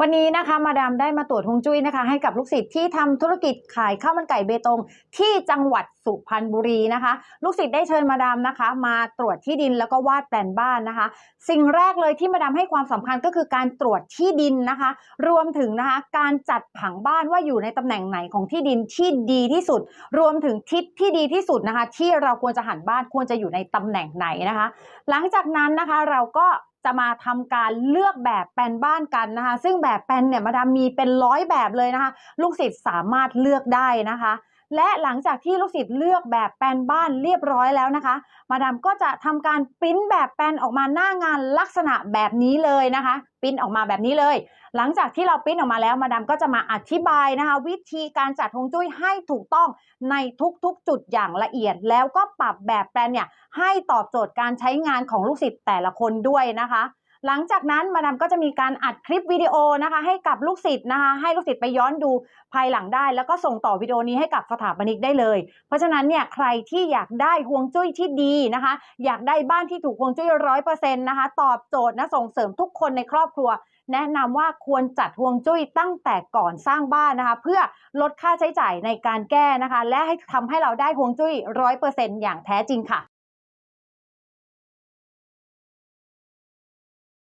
วันนี้นะคะมาดามได้มาตรวจฮวงจุ้ยนะคะ ให้กับลูกศิษย์ที่ทำธุรกิจขายข้าวมันไก่เบตงที่จังหวัดสุพรรณบุรีนะคะ ลูกศิษย์ได้เชิญมาดามนะคะ มาตรวจที่ดินแล้วก็วาดแปลนบ้านนะคะ สิ่งแรกเลยที่มาดามให้ความสำคัญก็คือการตรวจที่ดินนะคะ รวมถึงนะคะการจัดผังบ้านว่าอยู่ในตำแหน่งไหนของที่ดินที่ดีที่สุด รวมถึงทิศที่ดีที่สุดนะคะ ที่เราควรจะหันบ้านควรจะอยู่ในตำแหน่งไหนนะคะ หลังจากนั้นนะคะเราก็ จะมาทำการเลือกแบบแปลนบ้านกันนะคะ ซึ่งแบบแปลนเนี่ยมาดามมีเป็นร้อยแบบเลยนะคะ ลูกศิษย์สามารถเลือกได้นะคะ และหลังจากที่ลูกศิษย์เลือกแบบแปลนบ้านเรียบร้อยแล้วนะคะ มาดามก็จะทำการปริ้นแบบแปลนออกมาหน้างานลักษณะแบบนี้เลยนะคะปริ้นออกมาแบบนี้เลย หลังจากที่เราปริ้นออกมาแล้วมาดามก็จะมาอธิบายนะคะ วิธีการจัดฮวงจุ้ยให้ถูกต้องในทุกๆ จุดอย่างละเอียด แล้วก็ปรับแบบแปลนเนี่ยให้ตอบโจทย์การใช้งานของลูกศิษย์แต่ละคนด้วยนะคะ หลังจากนั้นมาดามก็จะมีการอัดคลิปวิดีโอนะคะ ให้กับลูกศิษย์นะคะ ให้ลูกศิษย์ไปย้อนดูภายหลังได้ แล้วก็ส่งต่อวิดีโอนี้ให้กับสถาปนิกได้เลย เพราะฉะนั้นเนี่ยใครที่อยากได้ฮวงจุ้ยที่ดีนะคะ อยากได้บ้านที่ถูกฮวงจุ้ยร้อยเปอร์เซ็นต์นะคะ ตอบโจทย์นะส่งเสริมทุกคนในครอบครัว แนะนำว่าควรจัดฮวงจุ้ยตั้งแต่ก่อนสร้างบ้านนะคะ เพื่อลดค่าใช้จ่ายในการแก้นะคะ และให้ทำให้เราได้ฮวงจุ้ยร้อยเปอร์เซ็นต์อย่างแท้จริงค่ะ